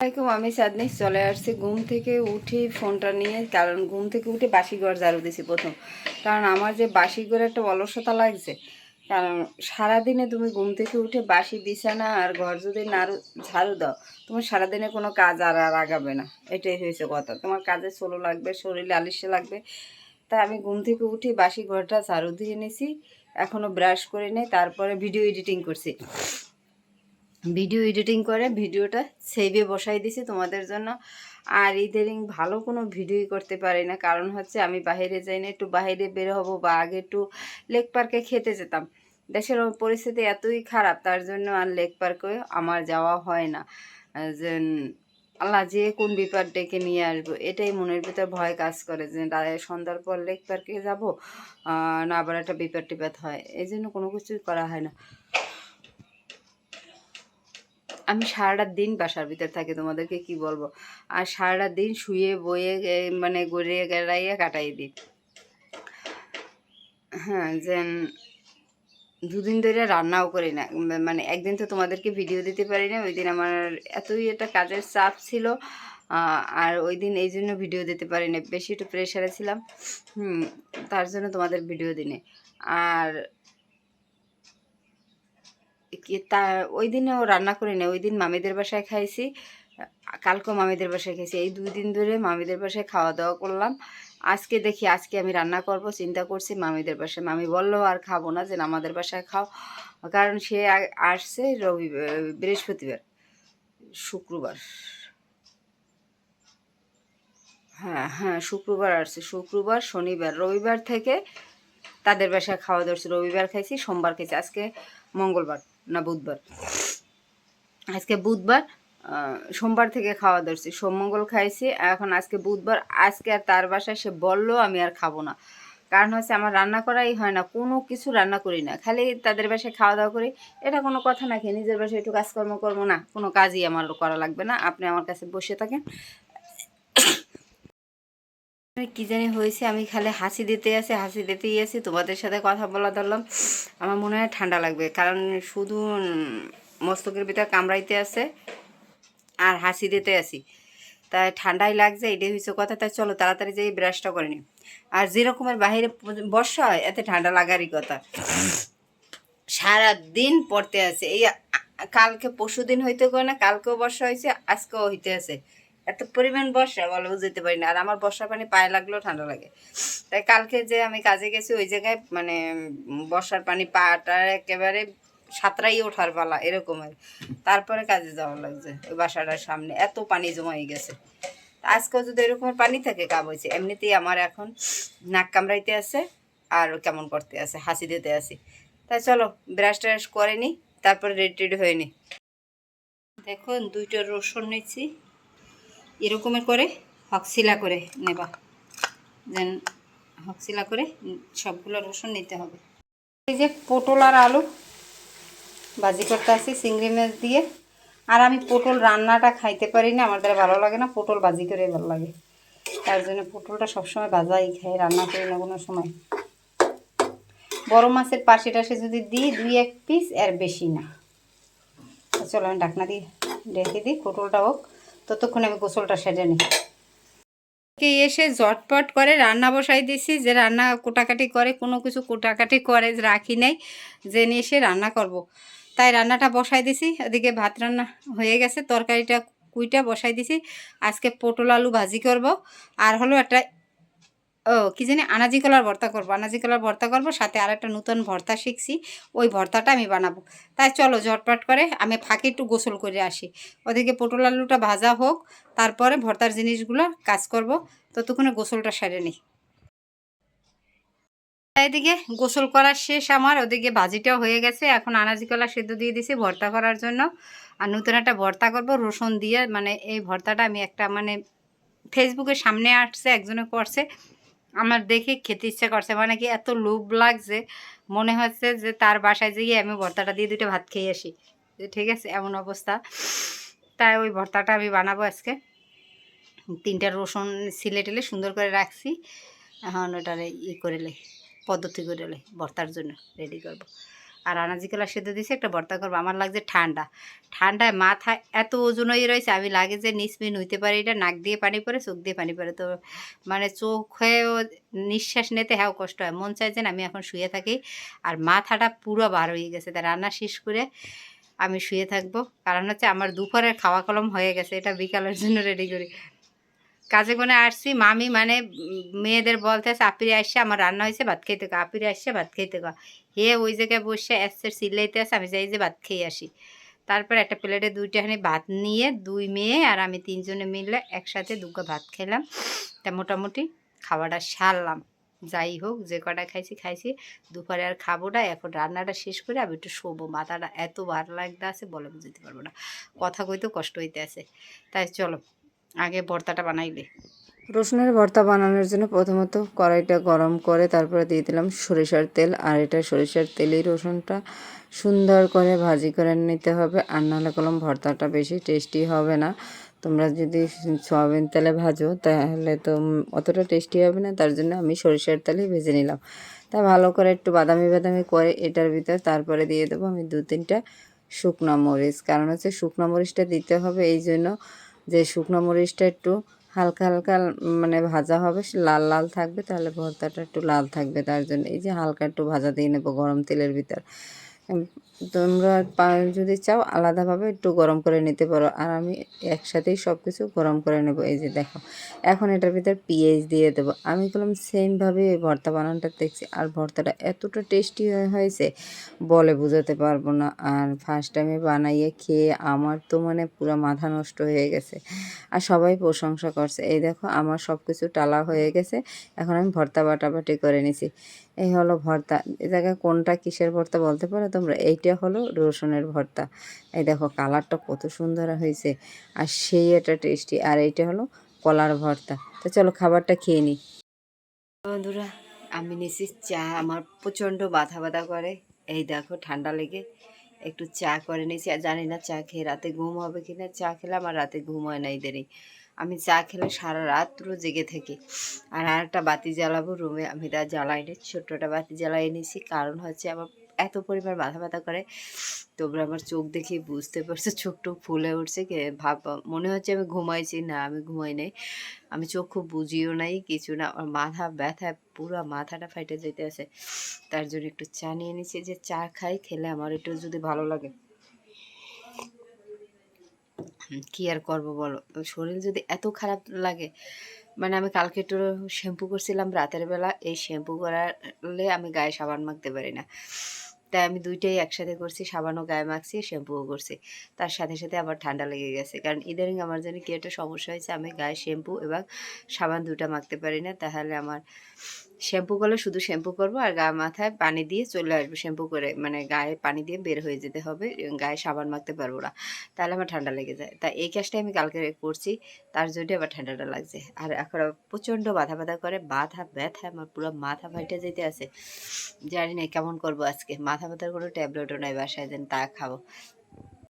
আসসালামাইকুম আমি চাঁদনি চলে আসছি ঘুম থেকে উঠে, ফোনটা নিয়ে, কারণ ঘুম থেকে উঠে বাসি ঘর ঝাড়ু দিছি প্রথম। কারণ আমার যে বাসি ঘরে একটা অলসতা লাগছে, কারণ সারাদিনে তুমি ঘুম থেকে উঠে বাসি বিছানা আর ঘর যদি নাড়ু ঝাড়ু দাও, তোমার সারাদিনে কোনো কাজ আর আর আগাবে না। এটাই হয়েছে কথা। তোমার কাজে সোলো লাগবে, শরীরে আলিশে লাগবে। তাই আমি ঘুম থেকে উঠে বাসি ঘরটা ঝাড়ু দিয়ে নিয়েছি এখনও ব্রাশ করে নেই, তারপরে ভিডিও এডিটিং করছি। ভিডিও এডিটিং করে, ভিডিওটা সেভে বসাই দিছি তোমাদের জন্য। আর ইদারিং ভালো কোনো ভিডিওই করতে পারি না। কারণ হচ্ছে আমি বাইরে যাই না, একটু বাইরে বের হব বা আগে একটু লেক পার্কে খেতে যেতাম। দেশের পরিস্থিতি এতই খারাপ, তার জন্য আর লেক পার্কে আমার যাওয়া হয় না। যে আল্লাহ যে কোন বিপদ ডেকে নিয়ে আসব, এটাই মনের ভিতর ভয় কাজ করে যে সন্ধ্যার পর লেক পার্কে যাব না আবার একটা বিপদ টিপাত হয়। এই জন্য কোনো কিছুই করা হয় না। আমি সারাটা দিন বাসার ভিতর থাকি, তোমাদেরকে কি বলব? আর সারাটা দিন শুয়ে, বয়ে মানে গড়িয়ে গেড়াইয়ে কাটাই দিই। হ্যাঁ যে দুদিন ধরে রান্নাও করি না। মানে একদিন তো তোমাদেরকে ভিডিও দিতে পারি না, ওই দিন আমার এতই একটা কাজের চাপ ছিল আর ওই দিন এই জন্য ভিডিও দিতে পারি না। বেশি একটু প্রেশারে ছিলাম, হুম, তার জন্য তোমাদের ভিডিও দিনে আর তা, ওই দিনেও রান্না করি না ওই দিন মামিদের বাসায় খাইছি, কালকেও মামিদের বাসায় খাইছি, এই দুই দিন ধরে মামিদের বাসায় খাওয়া দাওয়া করলাম। আজকে দেখি, আজকে আমি রান্না করব, চিন্তা করছি মামিদের বাসায়। মামি বলল, আর খাব না যে আমাদের বাসায় খাও। কারণ সে আসছে রবি, বৃহস্পতিবার, শুক্রবার। হ্যাঁ হ্যাঁ শুক্রবার আসছে, শুক্রবার, শনিবার, রবিবার থেকে তাদের বাসায় খাওয়া দাওয়া। রবিবার খাইছি, সোমবার খাইছি, আজকে মঙ্গলবার। না বুধবার। আজকে বুধবার সোমবার থেকে খাওয়া ধরছি। সোম মঙ্গল খাইছি, এখন আজকে বুধবার, আজকে আর তার বাসায় সে বলল, আমি আর খাব না। কারণ হচ্ছে আমার রান্না করাই হয় না, কোনো কিছু রান্না করি না। খালি তাদের বাসায় খাওয়া দাওয়া করি। এটা কোনো কথা না নাকি নিজের বাসায় একটু কাজকর্ম করব না, কোনো কাজই আমার করা লাগবে না। আপনি আমার কাছে বসে থাকেন। কি জানি হয়েছে, আমি খালি হাসি দিতে আছি হাসি দিতেই আছি তোমাদের সাথে কথা বলা ধরলাম। আমার মনে হয় ঠান্ডা লাগবে, কারণ শুধু মস্তকের ভিতর কামড়াইতে আছে আর হাসি দিতে আছি তাই ঠান্ডাই লাগছে, এটাই হয়েছে কথা, তাই চলো তাড়াতাড়ি যেই ব্রাশটা করে নিই। আর যেরকমের বাইরে বর্ষা হয়, এতে ঠান্ডা লাগারই কথা। সারা দিন পড়তে আছে এই কালকে পরশু দিন হইতে করে না, কালকেও বর্ষা হয়েছে আজকেও হইতে আছে এত পরিমাণ বর্ষা বলো যেতে পারি না। আর আমার বর্ষার পানি পায়ে লাগলেও ঠান্ডা লাগে। তাই কালকে যে আমি কাজে গেছি, ওই জায়গায় মানে বর্ষার পানি পাটা একেবারে সাঁতরাই ওঠার পালা এরকমের তারপরে কাজে যাওয়া লাগছে, ওই বাসাটার সামনে। এত পানি জমাই গেছে। আজকেও যদি এরকমের পানি থাকে, কাব হয়েছে। এমনিতেই আমার এখন নাক কামড়াইতে আছে আর কেমন করতে আছে, হাসি দিতে আছে। তাই চলো, ব্রাশ ট্রাশ করে নিই তারপরে রেডি টেডি হয়ে নিই দেখুন, দুইটা রসুন নিচ্ছি এরকমের করে হকসিলা করে নেবা। দেন হকসিলা করে সবগুলো রসুন নিতে হবে। এই যে পটল আর আলু ভাজি করতে আসি, চিংড়ি মাছ দিয়ে। আর আমি পটল রান্নাটা খাইতে পারি না, আমার দ্বারা ভালো লাগে না, পটল ভাজি করে ভালো লাগে। তার জন্য পটলটা সবসময় ভাজাই খাই, রান্না করি না কোনো সময়। বড় মাছের পাশে টাশে যদি দিই, দুই এক পিস এর বেশি না। চলো আমি ডাকনা দিয়ে রেখে দিই, পটলটা হোক। ততক্ষণ আমি গোসলটা সেরে নিই কে এসে জটপট করে রান্না বসাই দিছি, যে রান্না কোটাকাটি করে, কোনো কিছু কোটাকাটি করে রাখি নাই নিয়ে এসে রান্না করব। তাই রান্নাটা বসাই দিছি, এদিকে ভাত রান্না হয়ে গেছে, তরকারিটা কুইটা বসাই দিছি, আজকে পটল আলু ভাজি করব আর হলো একটা ও, কি জানি আনাজি কলার ভর্তা করব। আনাজি কলার ভর্তা করব, সাথে আর একটা নতুন ভর্তা শিখছি, ওই ভর্তাটা আমি বানাবো। তাই চলো ঝটপট করে আমি ফাঁকে একটু গোসল করে আসি। ওদিকে পটল আলুটা ভাজা হোক, তারপরে ভর্তার জিনিসগুলো কাজ করব। ততক্ষণে গোসলটা সেরে নিই। এদিকে গোসল করার শেষ আমার, ওদিকে ভাজিটাও হয়ে গেছে। এখন আনাজি কলা সেদ্ধ দিয়ে দিছি ভর্তা করার জন্য। আর নতুন একটা ভর্তা করব, রসুন দিয়ে। মানে এই ভর্তাটা আমি একটা মানে ফেসবুকের সামনে আসছে, একজনে করছে। আমার দেখে খেতে ইচ্ছা করছে মানে কি এত লোভ লাগছে, মনে হচ্ছে যে তার বাসায় যেয়ে আমি ভর্তাটা দিয়ে দুটো ভাত খেয়ে আসি। যে ঠিক আছে, এমন অবস্থা। তাই ওই ভর্তাটা আমি বানাবো আজকে। তিনটা রসুন সিলে টেলে সুন্দর করে রাখছি। এখন ওটারে ই করে লে, পদ্ধতি করে লে, ভর্তার জন্য রেডি করব। আর আনাজি কলা সেদ্ধ দিয়েছি একটা ভর্তা করব। আমার লাগছে ঠান্ডা। ঠান্ডায় মাথা এত ওজন হয়ে রয়েছে, আমি লাগে যে নিসমিন হইতে পারি এটা, নাক দিয়ে পানি পড়ে, চোখ দিয়ে পানি পড়ে। তো মানে চোখ হয়েও নিঃশ্বাস নিতে হ্যাঁ কষ্ট হয়। মন চাইছে না, আমি এখন শুয়ে থাকি। আর মাথাটা পুরো বার হয়ে গেছে। তা রান্না শেষ করে আমি শুয়ে থাকব। কারণ হচ্ছে আমার দুপুরের খাওয়া কলম হয়ে গেছে। এটা বিকালের জন্য রেডি করি। কাজে কোনে আসছি, মামি মানে মেয়েদের বলতে আপিরে আসছে আমার রান্না হয়েছে ভাত খাইতে গা আপিরে আসছে ভাত খাইতে গা হে ওই জায়গায় বসে এসছে সিলাইতে আসে আমি যাই যে ভাত খেয়ে আসি। তারপর একটা প্লেটে দুইটাখানি ভাত নিয়ে দুই মেয়ে আর আমি তিনজনে মিলে একসাথে দুটো ভাত খেলাম। তা মোটামুটি খাওয়াটা সারলাম। যাই হোক, যে কটা খাইছি খাইছি। দুপুরে আর খাব না এখন রান্নাটা শেষ করে আমি একটু শোবো। মাথাটা এত বার লাগতে আছে বলে বুঝতে পারব না। কথা কইতেও কষ্ট হইতে আছে তাই চলো আগে ভর্তাটা বানাইলে রসুনের ভর্তা বানানোর জন্য প্রথমত কড়াইটা গরম করে তারপরে দিয়ে দিলাম সরিষার তেল। আর এটা সরিষার তেলেই রসুনটা সুন্দর করে ভাজি করে নিতে হবে। আর নাহলে কলম ভর্তাটা বেশি টেস্টি হবে না। তোমরা যদি সয়াবিন তেলে ভাজো, তাহলে তো অতটা টেস্টি হবে না। তার জন্য আমি সরিষার তেলেই ভেজে নিলাম। তা ভালো করে একটু বাদামি বাদামি করে এটার ভিতর তারপরে দিয়ে দেবো আমি দু তিনটা শুকনো মরিচ। কারণ হচ্ছে শুকনো মরিচটা দিতে হবে, এই জন্য যে শুকনো মরিচটা একটু হালকা হালকা মানে ভাজা হবে লাল লাল থাকবে, তাহলে ভর্তাটা একটু লাল থাকবে, তার জন্য এই যে হালকা একটু ভাজা দিয়ে নেব গরম তেলের ভিতর। তোমরা যদি চাও আলাদাভাবে একটু গরম করে নিতে পারো। আর আমি একসাথেই সব কিছু গরম করে নেব। এই যে দেখো, এখন এটার ভিতর পেঁয়াজ দিয়ে দেবো। আমি বললাম সেমভাবে ভর্তা বানানোটা দেখছি। আর ভর্তাটা এতটা টেস্টি হয়েছে, বলে বোঝাতে পারব না। আর ফার্স্ট টাইমে বানাইয়ে খেয়ে আমার তো মানে পুরো মাথা নষ্ট হয়ে গেছে। আর সবাই প্রশংসা করছে। এই দেখো, আমার সব কিছু টালা হয়ে গেছে। এখন আমি ভর্তা বাটাবাটি করে নিছি। এই হলো ভর্তা। এ জায়গায় কোনটা কিসের ভর্তা বলতে পারো তোমরা? এইটা হলো রসুনের ভর্তা। এই দেখো কালারটা কত সুন্দর হয়েছে। আর সেই এটা টেস্টি আর এইটা হলো কলার ভর্তা। তো চলো খাবারটা খেয়ে নিই বন্ধুরা, আমি নিছি চা। আমার প্রচণ্ড বাধা বাধা করে। এই দেখো ঠান্ডা লেগে। একটু চা করে নিয়েছি আর জানি না চা খেয়ে রাতে ঘুম হবে কি না চা খেলাম আর রাতে ঘুম হয় না এদেরই আমি চা খেলে সারা রাত পুরো জেগে থাকি। আর আরেকটা বাতি জ্বালাবো, রুমে আমি তা জ্বালাই নি ছোট্টটা বাতি জ্বালাই নিয়েছি। কারণ হচ্ছে আমার এত পরিমাণ মাথা ব্যথা করে, তোমরা আমার চোখ দেখে বুঝতে পারছ চোখ টোক ফুলে উঠছে ভাব, মনে হচ্ছে আমি ঘুমাইছি, না, আমি ঘুমাই নাই। আমি চোখ খুব বুঝিও নাই, কিছু না, আমার মাথা ব্যথা পুরো মাথাটা ফাইটে যেতে আছে তার জন্য একটু চা নিয়ে নিচ্ছি যে চা খাই, খেলে আমার একটু যদি ভালো লাগে। কি আর করব বলো? শরীর যদি এত খারাপ লাগে মানে আমি কালকে একটু শ্যাম্পু করছিলাম, রাতের বেলা এই শ্যাম্পু করালে আমি গায়ে সাবান মাখতে পারি না। তাই আমি দুইটাই একসাথে করছি, সাবানও গায়ে মাখছি, শ্যাম্পুও করছি। তার সাথে সাথে আবার ঠান্ডা লেগে গেছে। কারণ ইদানিং আমার জন্য কি একটা সমস্যা হয়েছে, আমি গায়ে শ্যাম্পু এবং সাবান দুটা মাখতে পারি না, তাহলে আমার শ্যাম্পু করলে শুধু শ্যাম্পু করব আর গা মাথায় পানি দিয়ে চলে আসব শ্যাম্পু করে। মানে গায়ে পানি দিয়ে বের হয়ে যেতে হবে গায়ে সাবান মাখতে পারব না। তাহলে আমার ঠান্ডা লেগে যায়। তা এই কাজটা আমি কালকে করছি, তার জন্য আবার ঠান্ডাটা লাগছে। আর এখন প্রচণ্ড বাধা বাধা করে, বাধা, ব্যথা, আমার পুরো মাথা ফাইটে যেতে আছে। জানি না কেমন করব আজকে। মাথা ব্যথার কোনো ট্যাবলেটও নাই বাসায় যেন তা খাব।